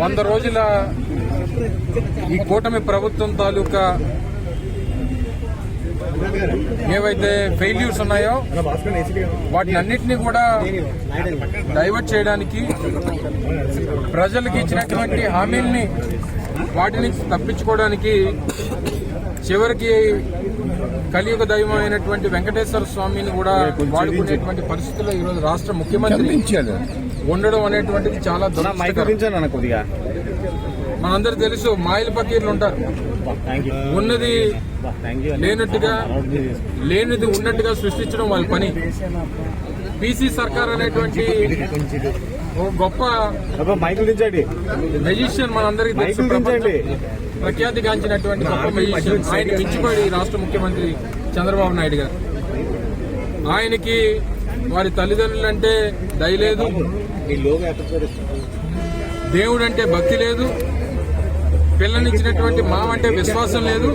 వంద రోజుల ఈ కూటమి ప్రభుత్వం తాలూకా ఏవైతే ఫెయిల్యూర్స్ ఉన్నాయో వాటిని అన్నింటినీ కూడా డైవర్ట్ చేయడానికి ప్రజలకు ఇచ్చినటువంటి హామీల్ని వాటిని తప్పించుకోవడానికి చివరికి కలియుగ దైవం అయినటువంటి వెంకటేశ్వర స్వామిని కూడా వాడుకునేటువంటి పరిస్థితుల్లో ఈరోజు రాష్ట్ర ముఖ్యమంత్రి ఉండడం అనేటువంటిది చాలా కొద్దిగా. మనందరూ తెలుసు మాయల పకీర్లు ఉంటారు. ఉన్నది లేనట్టుగా లేనిది ఉన్నట్టుగా సృష్టించడం వాళ్ళ పని. పీసీ సర్కార్ అనేటువంటి గొప్ప మెజిషియన్ మనందరికీ తెలుసు మైకులు దించండి ప్రఖ్యాతిగాంచినటువంటి గొప్ప మెజిషియన్. ఆయన మించిపోయాడు ఈ రాష్ట్ర ముఖ్యమంత్రి చంద్రబాబు నాయుడు గారు. ఆయనకి వారి తల్లిదండ్రులు అంటే దయ లేదు. మీ దేవుడు అంటే భక్తి లేదు. పిల్లనిచ్చినటువంటి మావంటే విశ్వాసం లేదు.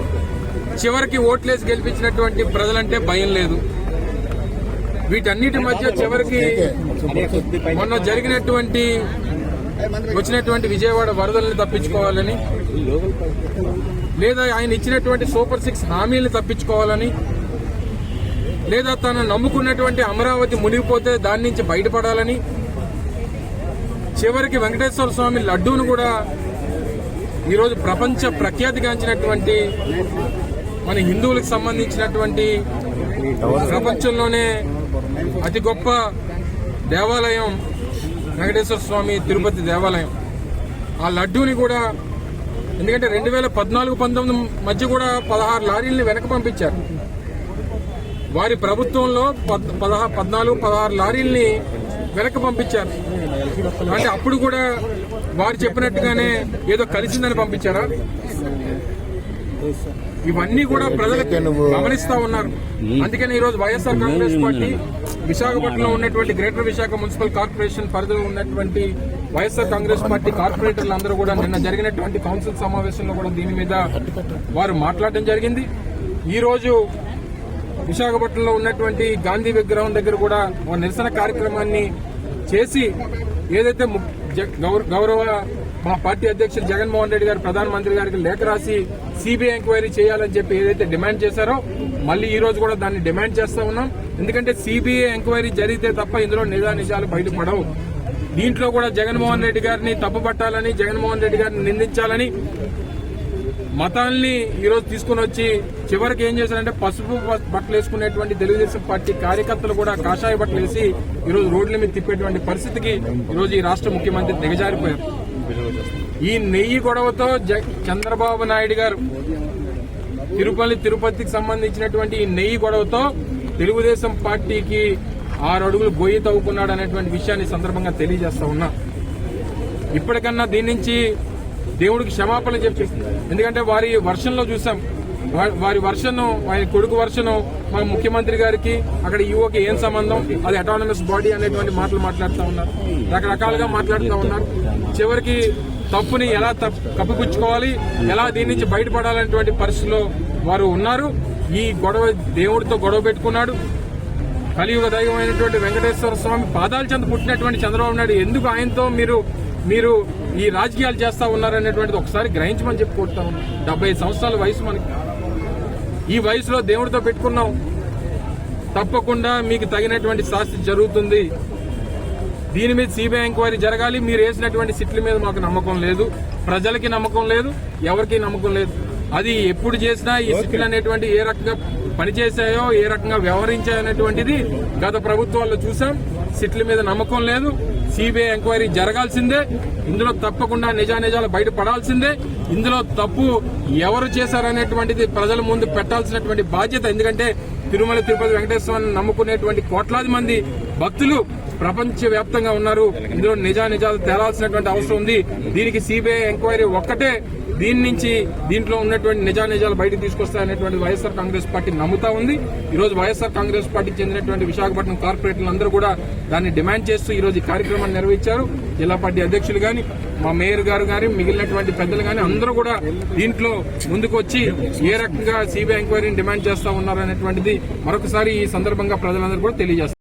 చివరికి ఓట్లేసి గెలిపించినటువంటి ప్రజలంటే భయం లేదు. వీటన్నిటి మధ్య చివరికి మొన్న జరిగినటువంటి వచ్చినటువంటి విజయవాడ వరదల్ని తప్పించుకోవాలని లేదా ఆయన ఇచ్చినటువంటి సూపర్ సిక్స్ హామీలను తప్పించుకోవాలని లేదా తను నమ్ముకున్నటువంటి అమరావతి మునిగిపోతే దాని నుంచి బయటపడాలని చివరికి వెంకటేశ్వర స్వామి లడ్డూను కూడా ఈరోజు ప్రపంచ ప్రఖ్యాతిగాంచినటువంటి మన హిందువులకు సంబంధించినటువంటి ప్రపంచంలోనే అతి గొప్ప దేవాలయం వెంకటేశ్వర స్వామి తిరుపతి దేవాలయం. ఆ లడ్డూని కూడా ఎందుకంటే రెండు వేల పద్నాలుగు పంతొమ్మిది మధ్య కూడా పదహారు లారీల్ని వెనక పంపించారు. వారి ప్రభుత్వంలో పద్- పదహా- పద్నాలుగు పదహారు లారీల్ని వెనక్కి పంపించారు. అంటే అప్పుడు కూడా వారు చెప్పినట్టుగానే ఏదో కలిసిందని పంపించారా? ఇవన్నీ కూడా ప్రజలకు గమనిస్తా ఉన్నారు. అందుకని ఈ రోజు వైఎస్ఆర్ కాంగ్రెస్ పార్టీ విశాఖపట్నంలో ఉన్నటువంటి గ్రేటర్ విశాఖ మున్సిపల్ కార్పొరేషన్ పరిధిలో ఉన్నటువంటి వైఎస్ఆర్ కాంగ్రెస్ పార్టీ కార్పొరేటర్లు అందరూ కూడా నిన్న జరిగినటువంటి కౌన్సిల్ సమావేశంలో కూడా దీని మీద వారు మాట్లాడడం జరిగింది. ఈ రోజు విశాఖపట్నంలో ఉన్నటువంటి గాంధీ విగ్రహం దగ్గర కూడా ఒక నిరసన కార్యక్రమాన్ని చేసి ఏదైతే గౌర- గౌరవ మా పార్టీ అధ్యక్షులు జగన్మోహన్ రెడ్డి గారు ప్రధానమంత్రి గారికి లేఖ రాసి సిబిఐ ఎంక్వైరీ చేయాలని చెప్పి ఏదైతే డిమాండ్ చేశారో మళ్ళీ ఈ రోజు కూడా దాన్ని డిమాండ్ చేస్తా ఉన్నాం. ఎందుకంటే సిబిఐ ఎంక్వైరీ జరిగితే తప్ప ఇందులో నిజా నిజాలు బయటపడవు. దీంట్లో కూడా జగన్మోహన్ రెడ్డి గారిని తప్పుపట్టాలని జగన్మోహన్ రెడ్డి గారిని నిందించాలని మతాల్ని ఈరోజు తీసుకుని వచ్చి చివరికి ఏం చేశారంటే పసుపు బట్టలు వేసుకునేటువంటి తెలుగుదేశం పార్టీ కార్యకర్తలు కూడా కాషాయ బట్టలు వేసి ఈరోజు రోడ్ల మీద తిప్పేటువంటి పరిస్థితికి ఈరోజు ఈ రాష్ట్ర ముఖ్యమంత్రి దిగజారిపోయారు. ఈ నెయ్యి గొడవతో జ- చంద్రబాబు నాయుడు గారు తిరుపతి తిరుపతికి సంబంధించినటువంటి ఈ నెయ్యి గొడవతో తెలుగుదేశం పార్టీకి ఆరు అడుగులు బొయ్యి తవ్వుకున్నాడు అనేటువంటి విషయాన్ని సందర్భంగా తెలియజేస్తా ఉన్నా. ఇప్పటికన్నా దీని నుంచి దేవుడికి క్షమాపణ చెప్పి ఎందుకంటే వారి వర్షంలో చూసాం. వారి వర్షను వారి కొడుకు వర్షను మా ముఖ్యమంత్రి గారికి అక్కడ ఈఓకి ఏం సంబంధం? అది అటానమస్ బాడీ అనేటువంటి మాటలు మాట్లాడుతూ ఉన్నారు. రకరకాలుగా మాట్లాడుతూ ఉన్నారు. చివరికి తప్పుని ఎలా కప్పిపుచ్చుకోవాలి? ఎలా దీని నుంచి బయటపడాలనేటువంటి పరిస్థితిలో వారు ఉన్నారు. ఈ గొడవ దేవుడితో గొడవ పెట్టుకున్నాడు. కలియుగ దైవమైనటువంటి వెంకటేశ్వర స్వామి పాదాల చెంత పుట్టినటువంటి చంద్రబాబు నాయుడు ఎందుకు ఆయనతో మీరు మీరు ఈ రాజకీయాలు చేస్తా ఉన్నారనేటువంటిది ఒకసారి గ్రహించమని చెప్పి కోరుతా ఉన్నాం. డెబ్బై సంవత్సరాల వయసు మనకి. ఈ వయసులో దేవుడితో పెట్టుకున్నాం. తప్పకుండా మీకు తగినటువంటి శాస్తి జరుగుతుంది. దీని మీద సిబిఐ ఎంక్వైరీ జరగాలి. మీరు వేసినటువంటి సిట్ల మీద మాకు నమ్మకం లేదు. ప్రజలకి నమ్మకం లేదు. ఎవరికి నమ్మకం లేదు. అది ఎప్పుడు చేసినా ఈ సిట్లు అనేటువంటి ఏ రకంగా పనిచేశాయో ఏ రకంగా వ్యవహరించాయో అనేటువంటిది గత ప్రభుత్వాల్లో చూసాం. సిట్ల మీద నమ్మకం లేదు. సిబిఐ ఎంక్వైరీ జరగాల్సిందే. ఇందులో తప్పకుండా నిజానిజాలు బయటపడాల్సిందే. ఇందులో తప్పు ఎవరు చేశారనేటువంటిది ప్రజల ముందు పెట్టాల్సినటువంటి బాధ్యత. ఎందుకంటే తిరుమల తిరుపతి వెంకటేశ్వరని నమ్ముకునేటువంటి కోట్లాది మంది భక్తులు ప్రపంచ వ్యాప్తంగా ఉన్నారు. ఇందులో నిజా నిజాలు తేలాల్సినటువంటి అవసరం ఉంది. దీనికి సిబిఐ ఎంక్వైరీ ఒక్కటే దీని నుంచి దీంట్లో ఉన్నటువంటి నిజా నిజాలు బయటకు తీసుకొస్తాయనేటువంటి వైఎస్ఆర్ కాంగ్రెస్ పార్టీ నమ్ముతా ఉంది. ఈ రోజు వైఎస్ఆర్ కాంగ్రెస్ పార్టీకి చెందినటువంటి విశాఖపట్నం కార్పొరేటర్లు అందరూ కూడా దాన్ని డిమాండ్ చేస్తూ ఈరోజు ఈ కార్యక్రమాన్ని నిర్వహించారు. జిల్లా పార్టీ అధ్యక్షులు కానీ మా మేయర్ గారు కానీ మిగిలినటువంటి పెద్దలు కానీ అందరూ కూడా దీంట్లో ముందుకు వచ్చి ఏ రకంగా సిబిఐ ఎంక్వైరీని డిమాండ్ చేస్తా ఉన్నారనేటువంటిది మరొకసారి ఈ సందర్భంగా ప్రజలందరూ కూడా తెలియజేస్తారు.